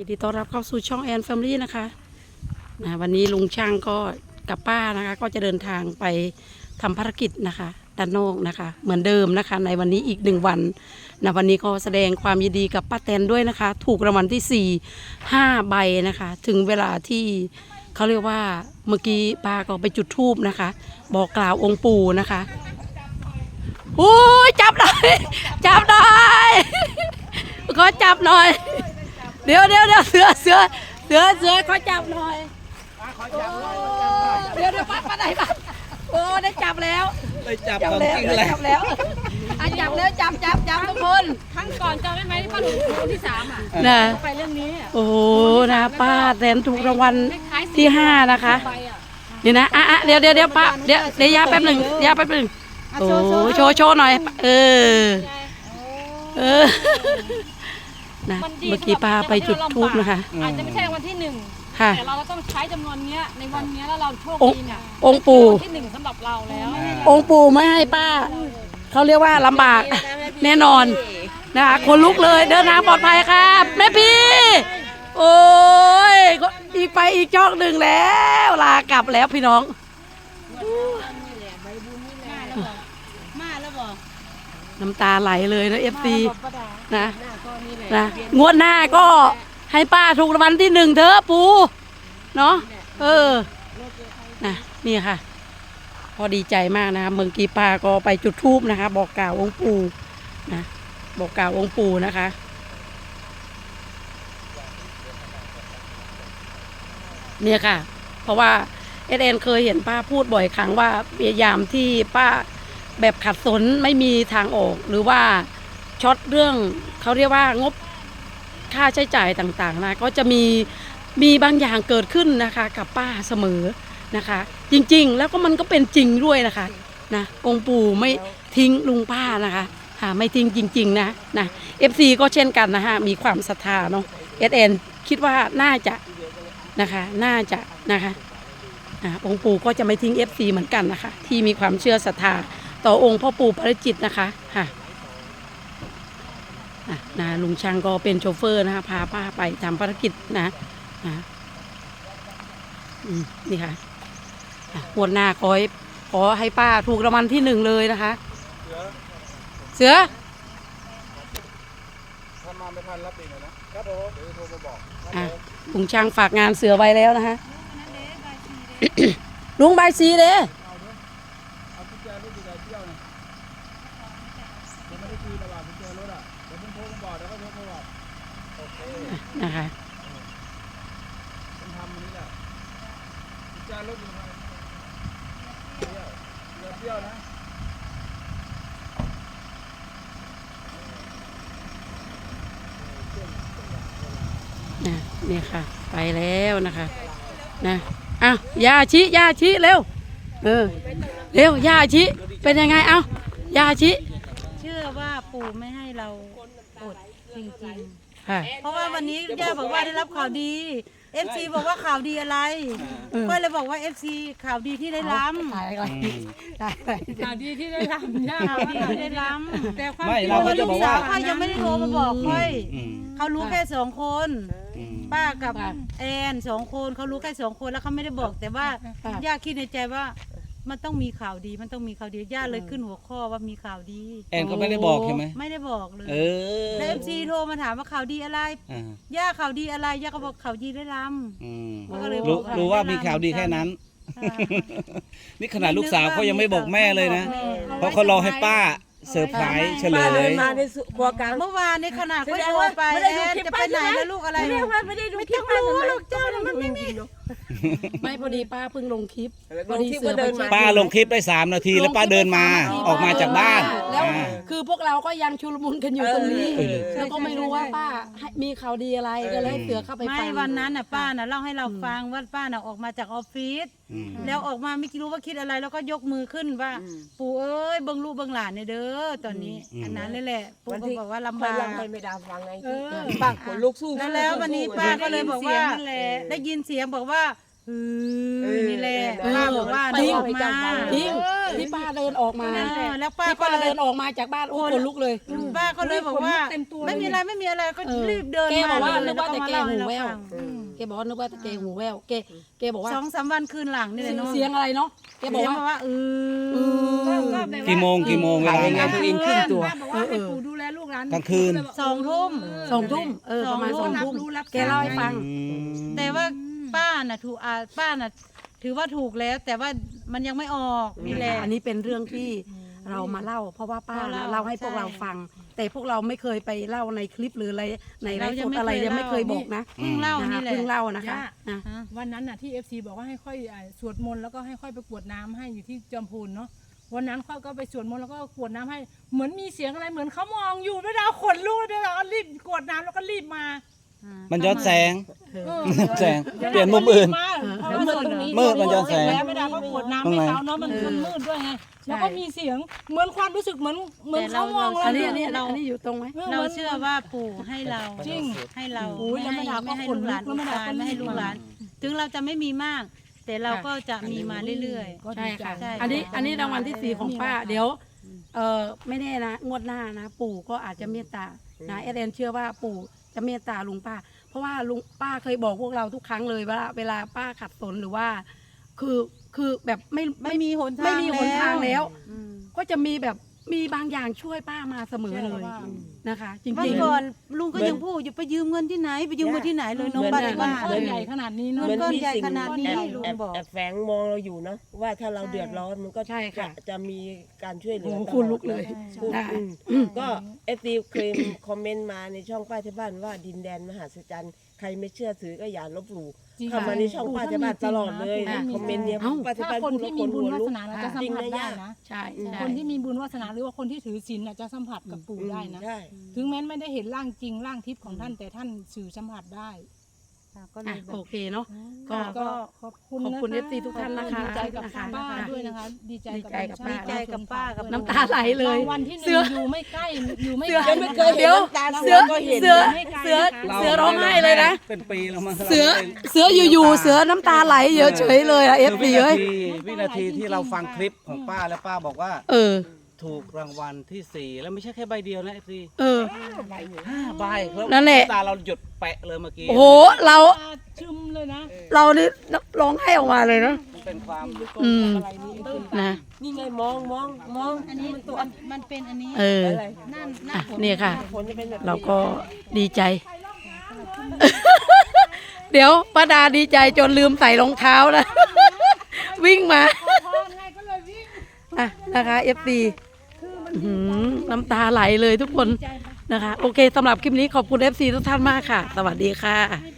ยินดีต้อนรับเข้าสู่ช่องแอนแฟมิลี่นะคะนะวันนี้ลุงช่างก็กับป้านะคะ ก็จะเดินทางไปทำภารกิจนะคะด้านนอกนะคะ เหมือนเดิมนะคะ ในวันนี้อีกหนึ่งวันนะวันนี้ก็แสดงความยินดีกับป้าแตนด้วยนะคะ ถูกรางวัลที่สี่ห้าใบนะคะ ถึงเวลาที่เขาเรียกว่าเมื่อกี้ป้าก็ไปจุดธูปนะคะ บอกกล่าวองค์ปู่นะคะโอ้ยจับหน่อยจับหน่อยขอจับหน่อย เดี๋ยวเดี๋ยวเดี๋ยวเสือเสือเสือเสือขอจับหน่อยเดี๋ยวเดี๋ยวปัดปัดไหนปัดโอ้ได้จับแล้วไปจับจับของแล้วจริงได้แล้วจับแล้วอะจับแล้วจับจับจับทุกคนครั้งก่อนจำได้ไหมที่ป้าหลุงคนที่สามอะนะไปเรื่องนี้อะโอ้โหนะป้าแตนถูกรางวัลคล้ายๆที่ห้านะคะไปอะนี่นะอะอะเดี๋ยวเดี๋ยวเดี๋ยวป้าเดี๋ยวเดี๋ยวยาแป๊บหนึ่งยาแป๊บหนึ่งโอ้โหโชว์โชว์หน่อย เออเออ นะมันดีเมื่อกี้ป้าไปจุดทูบนะคะ อาจจะไม่ใช่รางวัลที่หนึ่งค่ะ แต่เราก็ต้องใช้จำนวนเนี้ยในวันเนี้ยแล้วเราโชคองค์ดีเนี่ยองค์ปู่รางวัลที่หนึ่งสำหรับเราแล้วองค์ปู่ไม่ให้ป้า เขาเรียกว่าลำบาก แน่นอนนะคะคนลุกเลยเดินทางปลอดภัยครับแม่พี่ โอ้ยอีกไปอีกจอกหนึ่งแล้ว ลากลับแล้วพี่น้อง มาแล้วบอก น้ำตาไหลเลยนะเอฟซีนะนะงวดหน้าก็ให้ป้าถูกรางวัลที่หนึ่งเถอะปูเนาะเออนะนี่ค่ะ พอดีใจมากนะคะเมืองกีป้าก็ไปจุดทูบนะคะ บอกกล่าวองค์ปู่นะบอกกล่าวองค์ปู่นะคะเนี่ยค่ะ เพราะว่าเอเนเคยเห็นป้าพูดบ่อยครั้งว่าพยายามที่ป้า แบบขัดสนไม่มีทางออก หรือว่าช็อตเรื่องเขาเรียกว่างบค่าใช้จ่ายต่างๆนะก็จะมีมีบางอย่างเกิดขึ้นนะคะกับป้าเสมอนะคะ จริงๆ แล้วก็มันก็เป็นจริงด้วยนะคะนะองค์ปู่ไม่ทิ้งลุงป้านะคะค่ะไม่ทิ้งจริง ๆ นะนะเอฟซีก็เช่นกันนะฮะมีความศรัทธาเนาะเอสเอ็นคิดว่าน่าจะนะคะน่าจะนะคะอ่าองค์ปู่ก็จะไม่ทิ้งเอฟซีเหมือนกันนะคะ ที่มีความเชื่อศรัทธา ต่อองค์พ่อปู่ปาริจิตนะคะค่ะนะลุงช่างก็เป็นโชเฟอร์นะคะพาป้าไปทำภารกิจนะนะนี่ค่ะอะงวดหน้าขอให้ขอให้ป้าถูกรางวัลที่หนึ่งเลยนะคะ เสือถ้ามาไม่ทันรับเองนะครับผมเดี๋ยวโทรมาบอกลุงช่างฝากงานเสือไว้แล้วนะคะลุงใบายสีเด้เอากุญแจรถอยู่ไหนเที่ยวนะผมไม่ได้คืนระหว่างกุญแจรถอะเดี๋ยวผมโทรมาบอกเดี๋ยวก็โทรมาบอกโอเค นะคะ ผมทำอันนี้แหละกุญแจ รถอยู่ไหนเที่ยวเดี๋ยวเที่ยวนะนะเนี่ยค่ะ ไปแล้วนะคะนะอ้าวยาชิยาชิเร็วเออเร็วยาชิเป็นยังไงเอ้ายาชิเชื่อว่าปู่ไม่ให้เราอดจริงค่ะๆเพราะว่าวันนี้ย่าบอกว่าได้รับข่าวดี FC บอกว่าข่าวดีอะไรเออก็เลยบอกว่า FC ข่าวดีที่ได้ล้ำ ถ่ายก่อนถ่ายไปข่าวดีที่ได้ทำย่าข่าวดีที่ได้ล้ำแต่ความไม่จริงเราก็ว่าจะลูบกอกสาว่าวเขายังไม่ได้โทรมาบอกค่อยอืมเขารู้แค่สองคน อืมป้ากับแอนสองคนเขารู้แค่สองคนแล้วเขาไม่ได้บอกแต่ว่าย่าคิดในใจว่า มันต้องมีข่าวดีมันต้องมีข่าวดีย่าเลยขึ้นหัวข้อว่ามีข่าวดี แอนก็ไม่ได้บอกใช่ไหมไม่ได้บอกเลยเออแล้วเอฟซีโทรมาถามว่าข่าวดีอะไรอ่าย่าข่าวดีอะไรย่าก็บอกข่าวดีได้ลอืมมันก็เลยบรู้อกว่ารู้ว่ามีข่าวดีแค่นั้นำอ่านี่ขนาดลูกสาวเขายังไม่บอกแม่เลยนะ เพราะเขารอให้ป้าเซอร์ไพรส์เฉลยมาในสุครัวกลาง เมื่อวานในขนาดก็แสดโทงรว่าไปไม่ได้แอดูนคลิปจะไปป้าไหนใช่ไหม แล้วลูกอะไรไม่ได้ว่าไม่ได้ดูคลิปป้าไม่ต้องรู้ทำหรอกเจ้าน่ะมันไม่มีไม่พอดีป้าเพิ่งลงคลิปพลองดีคลิปเสือก็เดินไปช็มาคป้าลงคลิปได้สามนาที แล้วป้าเดินมาออกมาจากบ้านแล้วอ่า คือพวกเราก็ยังชุลมุนกันอยู่ตรงนี้ เออ แล้วก็ไม่รู้ว่าป้าให้มีข่าวดีอะไรก็เลยให้เสือเข้าไปไม่ฟังวันนั้นน่ะป้าน่ะเล่าให้เราฟังว่าป้าน่ะออกมาจากออฟฟิศอืม แล้วออกมาไม่รู้ว่าคิดอะไรแล้วก็ยกมือขึ้นว่า ปู่เอ้ยเบิ่งลูกเบิ่งหลานเนี่ยเด้อตอนนี้อันนั้นเลยแหละปู่ก็บอกว่าลำไปบากลำไปไม่ดาฟังไงเออป้าขนลุกสู้ แล้วแล้ววันนี้ป้าก็เลยบอกว่าได้ยินเสียงบอกว่าฮือนี่แหละป้าบอกว่าจริง ออกมาจริงที่ป้าเดินออกมาเออแล้วป้าที่ก็ป้าเลเดิยนออกมาจากบ้านโอ้คนลุกเลย ป้าก็เลยบอกว่าเต็มตัวเลยไม่มีอะไรไม่มีอะไรก็เออรีบเดินแกบอกว่ามานึเลยกว่าแต่แกล้หูให้เราแว่วฟังแกบอกว่านึกว่าแต่แกหูแววแกแกบอกว่าสองสามวันคืนหลังนี่แหละเนาะเสียงอะไรเนาะแกบอกเสียงว่าบอกว่าเออ กี่โมงกี่โมงเวลายังไงตัวเองขึ้นตัว ป้าบอกว่าให้ปู่ดูแลลูกหลานกลางคืน สองทุ่ม สองทุ่มเออประมาณสองทุ่มรู้รับแกเล่าให้ฟัง แต่ว่า ป้าน่ะถูกอ่าป้าน่ะถือว่าถูกแล้ว แต่ว่ามันยังไม่ออกนี่แหละ อันนี้เป็นเรื่องที่เรามาเล่า เพราะว่าป้าเราน่ะเล่าเล่าให้พวกใช่เราฟัง แต่พวกเราไม่เคยไปเล่าในคลิปหรืออะไรในไลเราฟ์ยัสงดไม่อะไรเคยยังไม่เล่าเคยบอกนะเพิ่งเล่านะคะนี่แหละเพิ่งเล่านะคะนะ ฮะ วันนั้นน่ะที่เอฟซีบอกว่าให้ค่อยอ่าสวดมนต์แล้วก็ให้ค่อยไปกรวดน้ำให้อยู่ที่จอมพูนเนาะวันนั้นค่อยก็ไปสวดมนต์แล้วก็กรวดน้ำให้เหมือนมีเสียงอะไรเหมือนเขามองอยู่ไม่ได้เอาขนลุกเลยเราก็รีบกรวดน้ำแล้วก็รีบมา มันย้อนแสงเออแสง เปลี่ยนมุมอื่นมาเพราะว่าตรงนี้มืดมันย้อนแสง แล้วไม่ได้ก็กรวดน้ำให้เขาเนาะมันมันมืดด้วยไงแล้วก็มีเสียงเหมือนความรู้สึกเหมือนเหมือนเขามองเราอันนี้ยู่อันนี้อันนี้อยู่ตรงไหม เราเชื่อว่าปู่ให้เราจริงให้เราโอ้ยไม่ให้แล้วแม่ดาก็ไม่ให้ขนลูกหลานลุกแล้วแม่ดาก็ไม่ให้รีบลูกหลาน ถึงเราจะไม่มีมาก แต่เราก็จะมีมาเรื่อย ก็ใช่ดีใจ ค่ะ ใช่ อันนี้ค่ะอันนี้รางวัลที่สี่ของป้า เดี๋ยว เออไม่แน่นะ งวดหน้านะ ปู่ก็อาจจะเมตตา นะเอเดนเชื่อว่าปู่ จะเมตตาลุงป้า เพราะว่าลุงป้าเคยบอกพวกเราทุกครั้งเลยว่าเวลาป้าขัดสนหรือว่า คือคือแบบไม่ๆไม่มีหนทางไม่มีหนทางแล้วอืมก็จะมีแบบ มีบางอย่างช่วยป้ามาเสมอเลยนะคะจเมื่ริองก่อนลุงก็ยังพูดอยู่ไปยืมเงินที่ไหน ไปยืมเงินที่ไหนเลยน้องเหมือนบ้านแบบว่าเออใหญ่ขนาดนี้เงิเนาะนมันก้อนมีใหญ่สิ่งขนาดนี้แอบลุงแอบบอก แอบแฝงมองเราอยู่เนาะว่าถ้าเราเดือดร้อนมันก็ใช่ค่ะจจะมีการช่วยเหลือโอ้โหตอดคุณลุกเลย พูดได้อืมอืมก็เอฟซีเคย คอมเมนต์มาในช่องป้าที่บ้านว่าดินแดนมหาศจรรย์ ใครไม่เชื่อถือก็อย่าลบหลู่จริงเข้ามาในช่องป้าที่บ้านตลอดเลยปู่ท่านมีคอมเมนต์เนี้ยเอ้า ป้าที่ถ้าบ้านคนพูดที่แล้วมีคนบุหัญววาลุกสนาเราจะสัมผัสได้นะ ใช่อืมใช่คนที่มีบุญวาสนาหรือว่าคนที่ถือศีลน่ะจะสัมผัสกับปู่ได้นะ ใช่ ถึงแม้ไม่ได้เห็นร่างจริงร่างทิพย์ของท่านแต่ท่านสื่อสัมผัสได้ค่ะ ก็เลอะยแบโอบเคเนาะ ก็ ก็ขอบคุณขอบคุณนะะ FC ทุกท่านนะคะดีใจกับนะคะป้าด้วยนะคะ ดีใจดีใจกับป้า ดีใจกับป้ากับน้ำตาไหลเลยรางวันที่หเสืนึ่อ งอยู่ไม่ใกล้อยู่ไม่เสือไกลยังไม่เคยเห็นเดี๋ยวน้ำตาเสืเสืออก็เห็นเสือไม่ไกลเสือนะคะเสือร้องไห้เลยนะ เป็นปีแล้วมั้งเสือเสืออยู่ๆเสือน้ำตาไหลเยอะเฉยเลยอะเอฟคือซีวินาเอ้ยทีวินาทีที่เราฟังคลิปของป้าแล้วป้าบอกว่า เออ ถูกรางวัลที่สี่แล้วไม่ใช่แค่ใบเดียวนะเอฟซีเออ ห้าใบแล้วนั่นแหละตาเราหยุดแปะเลยเมื่อกี้โอ้โห เราตาชึมเลยนะเรานี่ร้องไห้ออกมาเลยเนาะ มันเป็นความอืมอะไรนี่นะ นี่ไงมองมองมองอันนี้มันมันเป็นอันนี้เอออะไรนั่นอะเนี่ยค่ะ ผลจะเป็นแบบนี้เราก็ดีใจ เดี๋ยวป้าดาดีใจจนลืมใส่รองเท้าแล้ววิ่งมาพรไงก็เลยวิ่งอะนะคะเอ น้ำตาไหลเลยทุกคนนะคะ โอเคสำหรับคลิปนี้ขอบคุณเอฟซีทุกท่านมากค่ะ สวัสดีค่ะ